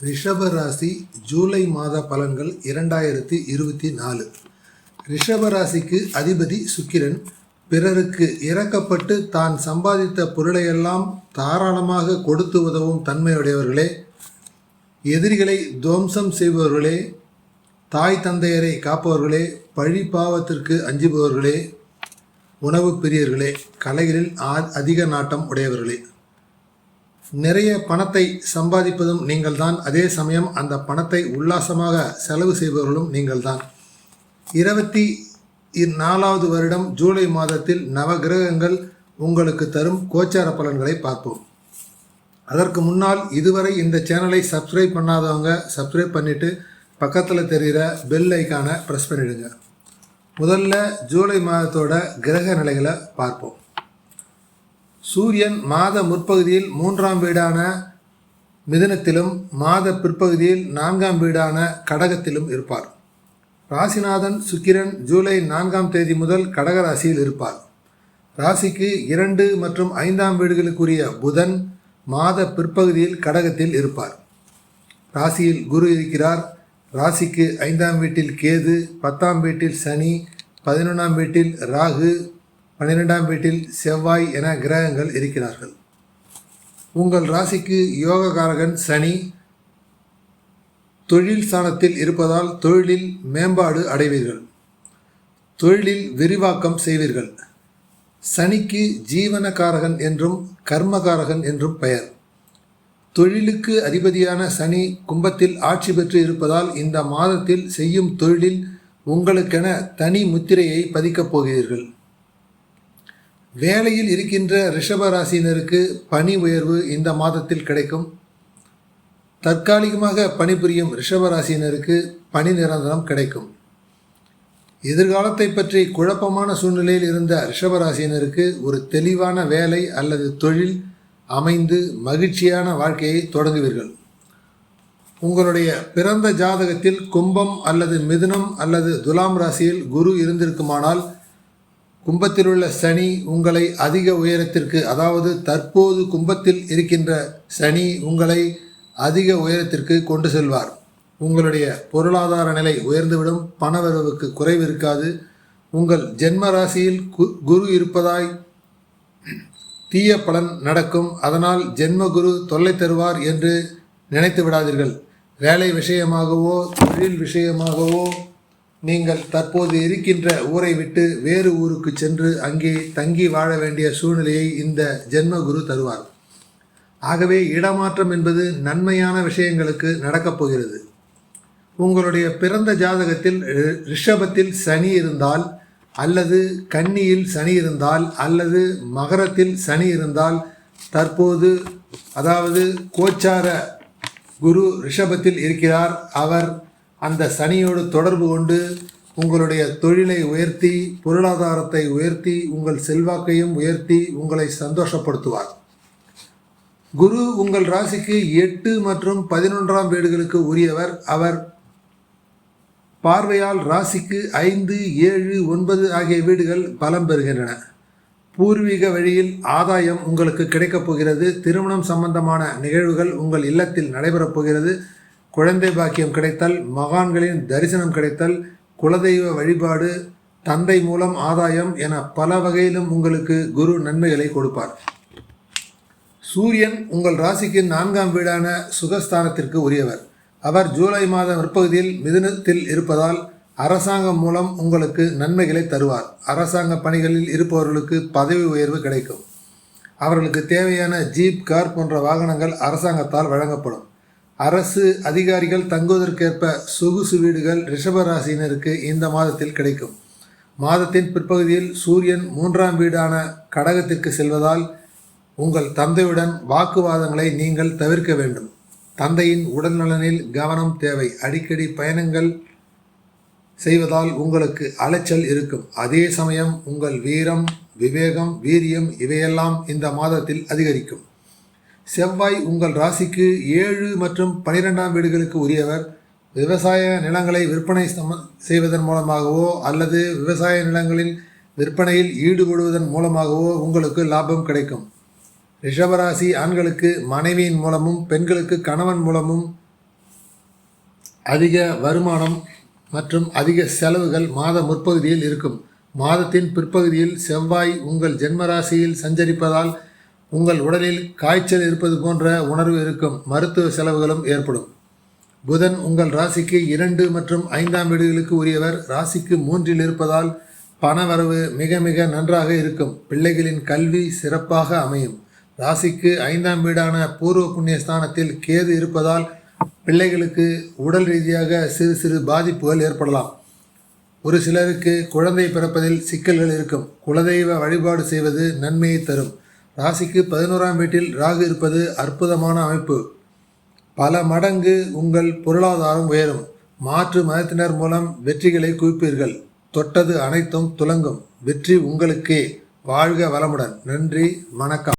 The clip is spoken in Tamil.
ரிஷபராசி ஜூலை மாத பலன்கள் இரண்டாயிரத்தி இருபத்தி நாலு. ரிஷபராசிக்கு அதிபதி சுக்கிரன் பிறருக்கு இறக்கப்பட்டு தான் சம்பாதித்த பொருளையெல்லாம் தாராளமாக கொடுத்து உதவும் தன்மையுடையவர்களே எதிரிகளை துவம்சம் செய்பவர்களே தாய் தந்தையரை காப்பவர்களே பழி பாவத்திற்கு அஞ்சுபவர்களே உணவு பிரியர்களே கலைகளில் ஆ- அதிக நாட்டம் உடையவர்களே. நிறைய பணத்தை சம்பாதிப்பதும் நீங்கள்தான். அதே சமயம் அந்த பணத்தை உல்லாசமாக செலவு செய்பவர்களும் நீங்கள்தான். இருபத்தி நாலாவது வருடம் ஜூலை மாதத்தில் நவகிரகங்கள் உங்களுக்கு தரும் கோச்சார பலன்களை பார்ப்போம். அதற்கு முன்னால் இதுவரை இந்த சேனலை சப்ஸ்கிரைப் பண்ணாதவங்க சப்ஸ்கிரைப் பண்ணிவிட்டு பக்கத்தில் தெரிகிற பெல் ஐக்கானை ப்ரெஸ் பண்ணிவிடுங்க முதல்ல ஜூலை மாதத்தோட கிரக நிலைகளை பார்ப்போம். சூரியன் மாத முற்பகுதியில் மூன்றாம் வீடான மிதனத்திலும் மாத பிற்பகுதியில் நான்காம் வீடான கடகத்திலும் இருப்பார். ராசிநாதன் சுக்கிரன் ஜூலை நான்காம் தேதி முதல் கடக ராசியில் இருப்பார். ராசிக்கு இரண்டு மற்றும் ஐந்தாம் வீடுகளுக்குரிய புதன் மாத பிற்பகுதியில் கடகத்தில் இருப்பார். ராசியில் குரு இருக்கிறார். ராசிக்கு ஐந்தாம் வீட்டில் கேது பத்தாம் வீட்டில் சனி பதினொன்றாம் வீட்டில் ராகு பன்னிரெண்டாம் வீட்டில் செவ்வாய் என கிரகங்கள் இருக்கிறார்கள். உங்கள் ராசிக்கு யோககாரகன் சனி தொழில் ஸ்தானத்தில் இருப்பதால் தொழிலில் மேம்பாடு அடைவீர்கள். தொழிலில் விரிவாக்கம் செய்வீர்கள். சனிக்கு ஜீவனகாரகன் என்றும் கர்மகாரகன் என்றும் பெயர். தொழிலுக்கு அதிபதியான சனி கும்பத்தில் ஆட்சி பெற்று இருப்பதால் இந்த மாதத்தில் செய்யும் தொழிலில் உங்களுக்கென தனி முத்திரையை பதிக்கப் போகிறீர்கள். வேலையில் இருக்கின்ற ரிஷப ராசியினருக்கு பணி உயர்வு இந்த மாதத்தில் கிடைக்கும். தற்காலிகமாக பணிபுரியும் ரிஷப ராசியினருக்கு பணி நிரந்தரம் கிடைக்கும். எதிர்காலத்தை பற்றி குழப்பமான சூழ்நிலையில் இருந்த ரிஷப ராசியினருக்கு ஒரு தெளிவான வேலை அல்லது தொழில் அமைந்து மகிழ்ச்சியான வாழ்க்கையை தொடங்குவீர்கள். உங்களுடைய பிறந்த ஜாதகத்தில் கும்பம் அல்லது மிதுனம் அல்லது துலாம் ராசியில் குரு இருந்திருக்குமானால் கும்பத்தில் உள்ள சனி உங்களை அதிக உயரத்திற்கு அதாவது தற்போது கும்பத்தில் இருக்கின்ற சனி உங்களை அதிக உயரத்திற்கு கொண்டு செல்வார். உங்களுடைய பொருளாதார நிலை உயர்ந்துவிடும் பணவரவுக்கு குறைவு இருக்காது. உங்கள் ஜென்ம ராசியில் கு- குரு இருப்பதாய் தீய பலன் நடக்கும். அதனால் ஜென்ம குரு தொல்லை தருவார் என்று நினைத்து விடாதீர்கள். வேலை விஷயமாகவோ தொழில் விஷயமாகவோ நீங்கள் தற்போது இருக்கின்ற ஊரை விட்டு வேறு ஊருக்கு சென்று அங்கே தங்கி வாழ வேண்டிய சூழ்நிலையை இந்த ஜென்ம குரு தருவார். ஆகவே இடமாற்றம் என்பது நன்மையான விஷயங்களுக்கு நடக்கப் போகிறது. உங்களுடைய பிறந்த ஜாதகத்தில் ரி- ரிஷபத்தில் சனி இருந்தால் அல்லது கன்னியில் சனி இருந்தால் அல்லது மகரத்தில் சனி இருந்தால் தற்போது அதாவது கோச்சார குரு ரிஷபத்தில் இருக்கிறார். அவர் அந்த சனியோடு தொடர்பு கொண்டு உங்களுடைய தொழிலை உயர்த்தி பொருளாதாரத்தை உயர்த்தி உங்கள் செல்வாக்கையும் உயர்த்தி உங்களை சந்தோஷப்படுத்துவார். குரு உங்கள் ராசிக்கு எட்டு மற்றும் பதினொன்றாம் வீடுகளுக்கு உரியவர். அவர் பார்வையால் ராசிக்கு ஐந்து ஏழு ஒன்பது ஆகிய வீடுகள் பலம் பெறுகின்றன. பூர்வீக வழியில் ஆதாயம் உங்களுக்கு கிடைக்கப் போகிறது. திருமணம் சம்பந்தமான நிகழ்வுகள் உங்கள் இல்லத்தில் நடைபெறப் போகிறது. குழந்தை பாக்கியம் கிடைத்தல் மகான்களின் தரிசனம் கிடைத்தல் குலதெய்வ வழிபாடு தந்தை மூலம் ஆதாயம் என பல வகையிலும் உங்களுக்கு குரு நன்மைகளை கொடுப்பார். சூரியன் உங்கள் ராசிக்கு நான்காம் வீடான சுகஸ்தானத்திற்கு உரியவர். அவர் ஜூலை மாத முற்பகுதியில் மிதுனத்தில் இருப்பதால் அரசாங்கம் மூலம் உங்களுக்கு நன்மைகளை தருவார். அரசாங்க பணிகளில் இருப்பவர்களுக்கு பதவி உயர்வு கிடைக்கும். அவர்களுக்கு தேவையான ஜீப் கார் போன்ற வாகனங்கள் அரசாங்கத்தால் வழங்கப்படும். அரசு அதிகாரிகள் தங்குவதற்கேற்ப சொகுசு வீடுகள் ரிஷபராசினருக்கு இந்த மாதத்தில் கிடைக்கும். மாதத்தின் பிற்பகுதியில் சூரியன் மூன்றாம் வீடான கடகத்திற்கு செல்வதால் உங்கள் தந்தையுடன் வாக்குவாதங்களை நீங்கள் தவிர்க்க வேண்டும். தந்தையின் உடல்நலனில் கவனம் தேவை. அடிக்கடி பயணங்கள் செய்வதால் உங்களுக்கு அலைச்சல் இருக்கும். அதே சமயம் உங்கள் வீரம் விவேகம் வீரியம் இவையெல்லாம் இந்த மாதத்தில் அதிகரிக்கும். செவ்வாய் உங்கள் ராசிக்கு ஏழு மற்றும் பனிரெண்டாம் வீடுகளுக்கு உரியவர். விவசாய நிலங்களை விற்பனை செய்வதன் மூலமாகவோ அல்லது விவசாய நிலங்களில் விற்பனையில் ஈடுபடுவதன் மூலமாகவோ உங்களுக்கு லாபம் கிடைக்கும். ரிஷபராசி ஆண்களுக்கு மனைவியின் மூலமும் பெண்களுக்கு கணவன் மூலமும் அதிக வருமானம் மற்றும் அதிக செலவுகள் மாத முற்பகுதியில் இருக்கும். மாதத்தின் பிற்பகுதியில் செவ்வாய் உங்கள் ஜென்மராசியில் சஞ்சரிப்பதால் உங்கள் உடலில் காய்ச்சல் இருப்பது போன்ற உணர்வு இருக்கும் மருத்துவ செலவுகளும் ஏற்படும். புதன் உங்கள் ராசிக்கு இரண்டு மற்றும் ஐந்தாம் வீடுகளுக்கு உரியவர். ராசிக்கு மூன்றில் இருப்பதால் பணவரவு மிக மிக நன்றாக இருக்கும். பிள்ளைகளின் கல்வி சிறப்பாக அமையும். ராசிக்கு ஐந்தாம் வீடான பூர்வ புண்ணிய ஸ்தானத்தில் கேது இருப்பதால் பிள்ளைகளுக்கு உடல் ரீதியாக சிறு சிறு பாதிப்புகள் ஏற்படலாம். ஒரு சிலருக்கு குழந்தை பிறப்பதில் சிக்கல்கள் இருக்கும். குலதெய்வ வழிபாடு செய்வது நன்மையை தரும். ராசிக்கு பதினோராம் வீட்டில் ராகு இருப்பது அற்புதமான அமைப்பு. பல மடங்கு உங்கள் பொருளாதாரம் உயரும். மாற்று மதத்தினர் மூலம் வெற்றிகளை குவிப்பீர்கள். தொட்டது அனைத்தும் துலங்கும். வெற்றி உங்களுக்கே. வாழ்க வளமுடன். நன்றி. வணக்கம்.